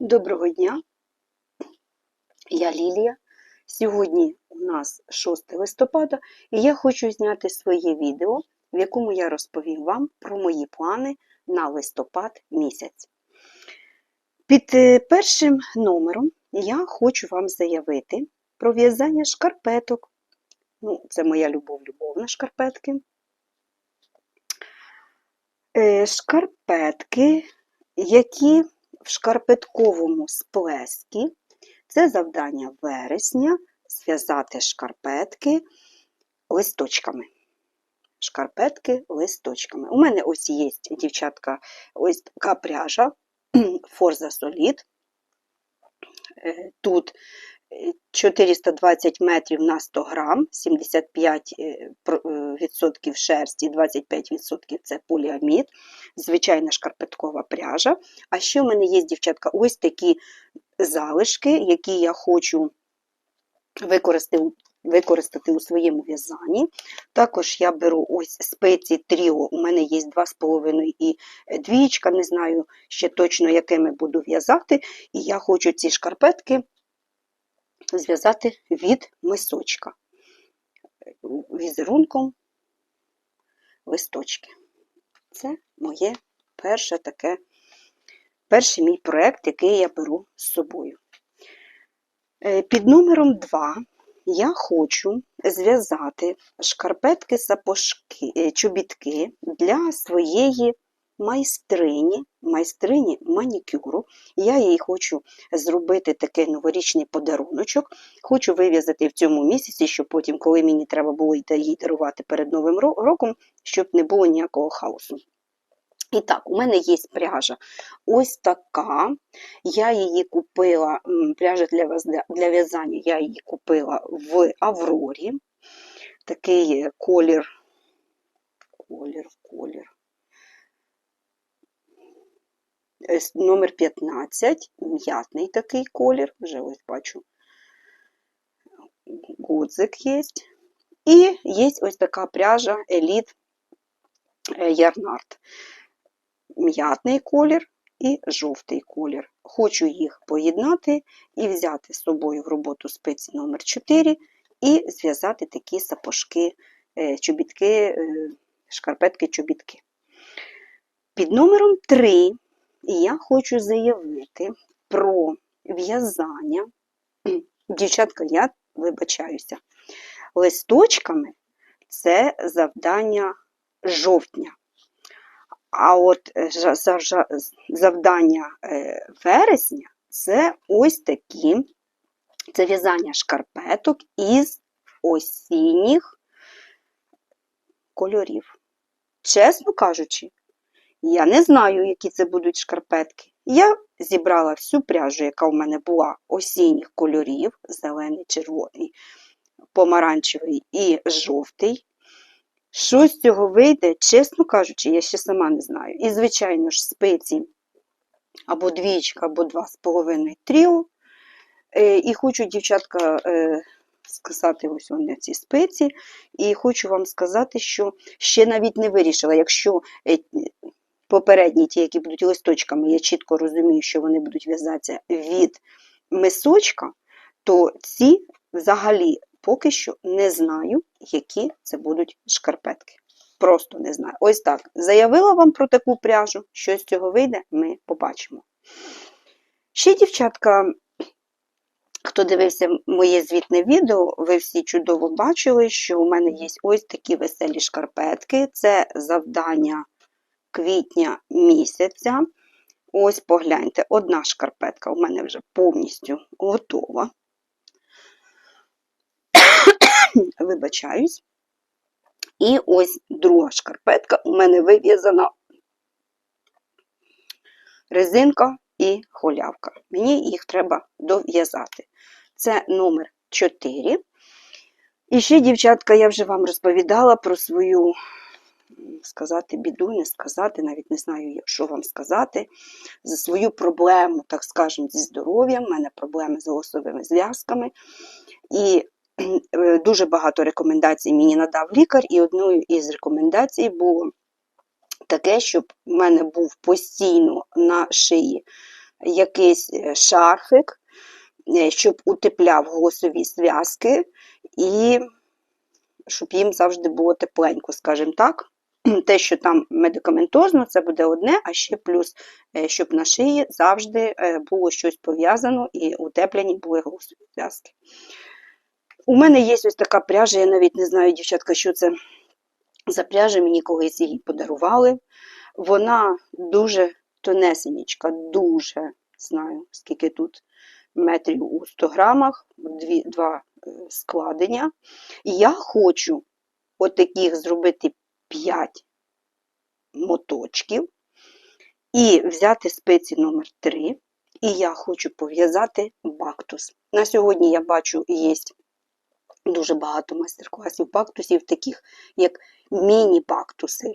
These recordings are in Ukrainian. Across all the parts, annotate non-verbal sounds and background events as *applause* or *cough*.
Доброго дня, я Лілія. Сьогодні у нас 6 листопада, і я хочу зняти своє відео, в якому я розповім вам про мої плани на листопад місяць. Під е, першим номером я хочу вам заявити про в'язання шкарпеток. Ну, це моя любов-любов на шкарпетки. Е, Шкарпетки, які в шкарпетковому сплескі. Це завдання вересня зв'язати шкарпетки листочками. Шкарпетки листочками. У мене ось є, дівчатка, ось така пряжа Forza Solid. Е, Тут 420 метрів на 100 грам, 75% шерсті, 25% це поліамід, звичайна шкарпеткова пряжа. А ще в мене є, дівчатка, ось такі залишки, які я хочу використати, використати у своєму в'язанні. Також я беру ось спеці тріо, у мене є 2,5 і двічка, не знаю ще точно, якими буду в'язати. І я хочу ці шкарпетки зв'язати від мисочка візерунком листочки. Це моє перше таке, перший мій проєкт, який я беру з собою. Е, Під номером 2 я хочу зв'язати шкарпетки сапожки, е, чобітки для своєї майстрині, майстрині манікюру. Я їй хочу зробити такий новорічний подаруночок. Хочу вив'язати в цьому місяці, щоб потім, коли мені треба було їй дарувати перед Новим роком, щоб не було ніякого хаосу. І так, у мене є пряжа ось така. Я її купила, пряжа для для в'язання я її купила в Аврорі. Такий колір, колір, колір. Номер 15, м'ятний такий колір, вже ось бачу, гудзик є. І є ось така пряжа Еліт Ярнард м'ятний колір і жовтий колір. Хочу їх поєднати і взяти з собою в роботу спиці номер 4 і зв'язати такі сапожки, е, чобітки, е, шкарпетки-чобітки. Під номером 3 я хочу заявити про в'язання. Дівчатка, я вибачаюся, листочками це завдання жовтня. А от е, завдання е, вересня це ось такі це в'язання шкарпеток із осінніх кольорів. Чесно кажучи, я не знаю, які це будуть шкарпетки. Я зібрала всю пряжу, яка в мене була осінніх кольорів: зелений, червоний, помаранчевий і жовтий. Що з цього вийде, чесно кажучи, я ще сама не знаю. І, звичайно ж, спиці або двічка, або два з половиною тріо. Е, і хочу, дівчатка, е, сказати ось вони ці спиці. І хочу вам сказати, що ще навіть не вирішила, якщо е, попередні ті, які будуть листочками, я чітко розумію, що вони будуть в'язатися від мисочка, то ці взагалі поки що не знаю, які це будуть шкарпетки. Просто не знаю. Ось так. Заявила вам про таку пряжу, що з цього вийде, ми побачимо. Ще, дівчатка, хто дивився моє звітне відео, ви всі чудово бачили, що у мене є ось такі веселі шкарпетки. Це завдання квітня місяця. Ось погляньте, одна шкарпетка у мене вже повністю готова. *coughs* вибачаюсь. І ось друга шкарпетка у мене вив'язана резинка і холявка. Мені їх треба дов'язати. Це номер 4. І ще, дівчатка, я вже вам розповідала про свою, сказати, біду, не сказати, навіть не знаю, що вам сказати, за свою проблему, так скажемо, зі здоров'ям. У мене проблеми з голосовими зв'язками. І Е, дуже багато рекомендацій мені надав лікар, і одною із рекомендацій було таке, щоб в мене був постійно на шиї якийсь е, шарфик, е, щоб утепляв голосові зв'язки і щоб їм завжди було тепленько, скажімо так. *clears throat* Те, що там медикаментозно, це буде одне, а ще плюс, е, щоб на шиї завжди е, було щось пов'язано і утеплені були голосові зв'язки. У мене є ось така пряжа, я навіть не знаю, дівчатка, що це за пряжа, мені колись її подарували. Вона дуже тонесенічка, дуже знаю, скільки тут метрів у 100 грамах, дві, два е, складення. І я хочу отаких зробити 5 моточків і взяти спиці номер 3 і я хочу пов'язати бактус. На сьогодні я бачу, є дуже багато майстер-класів бактусів, таких як міні-бактуси.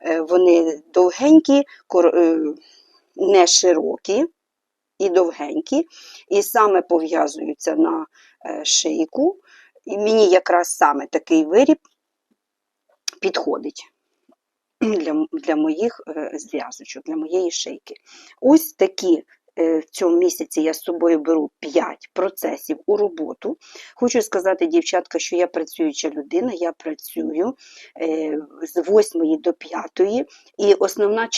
Е, Вони довгенькі, е, не широкі і довгенькі, і саме пов'язуються на е, шийку. І мені якраз саме такий виріб підходить для, для моїх е, зв'язочок, для моєї шийки. Ось такі в цьому місяці я з собою беру 5 процесів у роботу. Хочу сказати, дівчатка, що я працююча людина, я працюю е, з 8 до 5, і основна,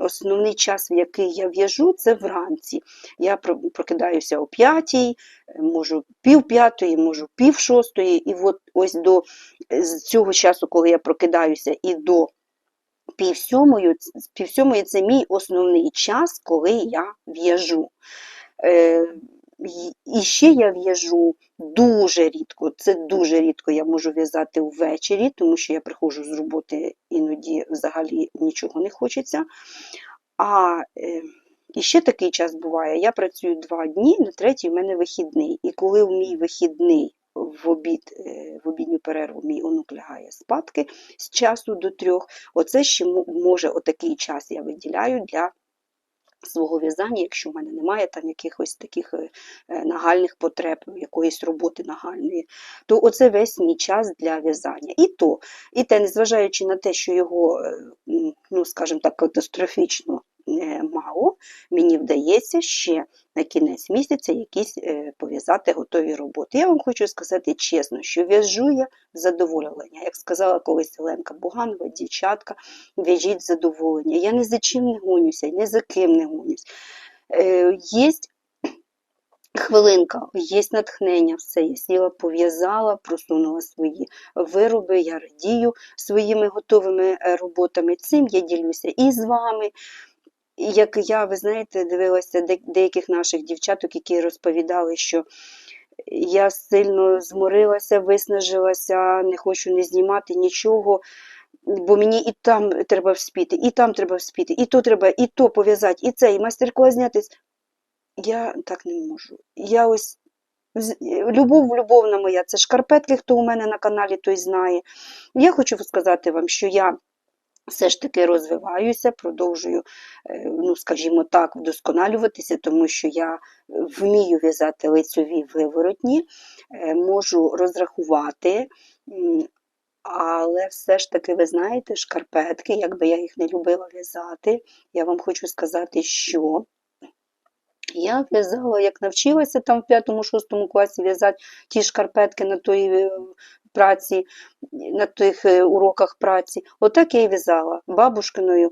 основний час, в який я в'яжу, це вранці. Я прокидаюся о 5, можу пів п'ятої, можу пів шостої, і от ось до з цього часу, коли я прокидаюся, і до пів сьомої, це мій основний час, коли я в'яжу. Е, і ще я в'яжу дуже рідко, це дуже рідко я можу в'язати ввечері, тому що я приходжу з роботи, іноді взагалі нічого не хочеться. А е, і ще такий час буває, я працюю два дні, на третій в мене вихідний. І коли в мій вихідний в обід, е, в обідню перерву. Мій онук лягає спадки з часу до трьох, оце ще може отакий час я виділяю для свого в'язання, якщо в мене немає там якихось таких е, е, нагальних потреб, якоїсь роботи нагальної, то оце весь мій час для в'язання. І то, і те, незважаючи на те, що його, ну скажімо так, катастрофічно мало, мені вдається ще на кінець місяця якісь е, пов'язати готові роботи. Я вам хочу сказати чесно, що в'яжу я задоволення. Як сказала колись Оленка Буганова, дівчатка, в'яжіть задоволення. Я ні за чим не гонюся, ні за ким не гонюсь. Е, є хвилинка, є натхнення, все, я сіла, пов'язала, просунула свої вироби, я радію своїми готовими е, роботами. Цим я ділюся і з вами. Як я, ви знаєте, дивилася де- деяких наших дівчаток, які розповідали, що я сильно зморилася, виснажилася, не хочу не знімати нічого, бо мені і там треба вспіти, і там треба вспіти, і то треба, і то пов'язати, і це, і майстер-клас знятись. Я так не можу. Я ось любов любовна моя, це шкарпетки, хто у мене на каналі, той знає. Я хочу сказати вам, що я все ж таки розвиваюся, продовжую, е, ну, скажімо так, вдосконалюватися, тому що я вмію в'язати лицьові виворотні, е, можу розрахувати. Але все ж таки, ви знаєте, шкарпетки, якби я їх не любила в'язати, я вам хочу сказати, що я в'язала, як навчилася там в 5-6 класі в'язати ті шкарпетки на той е, праці, на тих е, уроках праці. Отак я і в'язала бабушкиною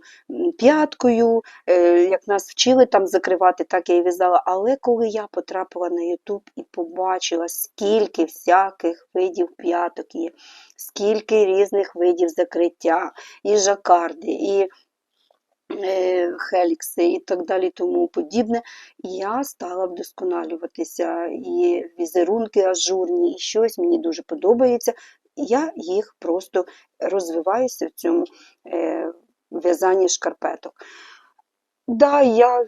п'яткою, е, як нас вчили там закривати, так я і в'язала. Але коли я потрапила на Ютуб і побачила, скільки всяких видів п'яток є, скільки різних видів закриття, і жакарди, і хелікси і так далі тому подібне. І я стала вдосконалюватися. І візерунки ажурні, і щось мені дуже подобається. Я їх просто розвиваюся в цьому е, в'язанні шкарпеток. Да, я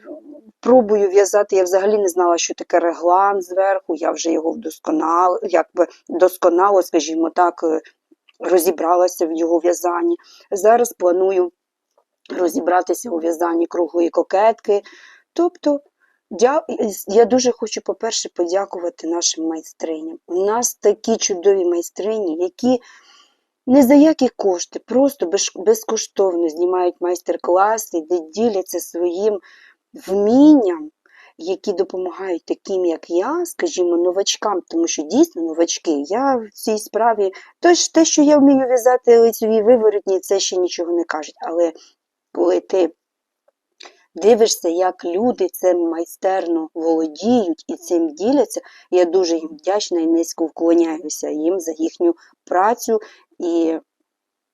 пробую в'язати, я взагалі не знала, що таке реглан зверху, я вже його вдосконало, якби досконало, скажімо так, е, розібралася в його в'язанні. Зараз планую розібратися у в'язанні круглої кокетки. Тобто, я дуже хочу, по-перше, подякувати нашим майстриням. У нас такі чудові майстрині, які не за які кошти, просто безкоштовно знімають майстер-класи, де діляться своїм вмінням, які допомагають таким, як я, скажімо, новачкам, тому що дійсно новачки, я в цій справі, тож те, що я вмію в'язати лицеві виворотні, це ще нічого не кажуть. Але коли ти дивишся, як люди цим майстерно володіють і цим діляться, я дуже їм вдячна і низько вклоняюся їм за їхню працю і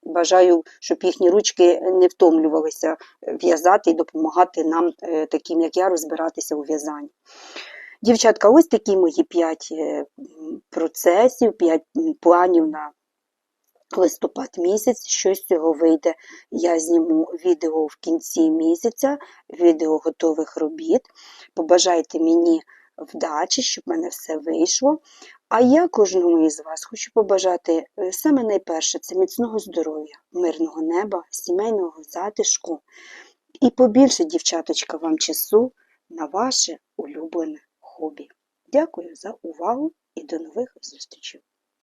бажаю, щоб їхні ручки не втомлювалися в'язати і допомагати нам, е, таким як я, розбиратися у в'язанні. Дівчатка, ось такі мої п'ять е, процесів, п'ять планів на листопад місяць. Що з цього вийде, я зніму відео в кінці місяця, відео готових робіт. Побажайте мені вдачі, щоб в мене все вийшло. А я кожному із вас хочу побажати е, саме найперше це міцного здоров'я, мирного неба, сімейного затишку і побільше, дівчаточка, вам часу на ваше улюблене хобі. Дякую за увагу і до нових зустрічей!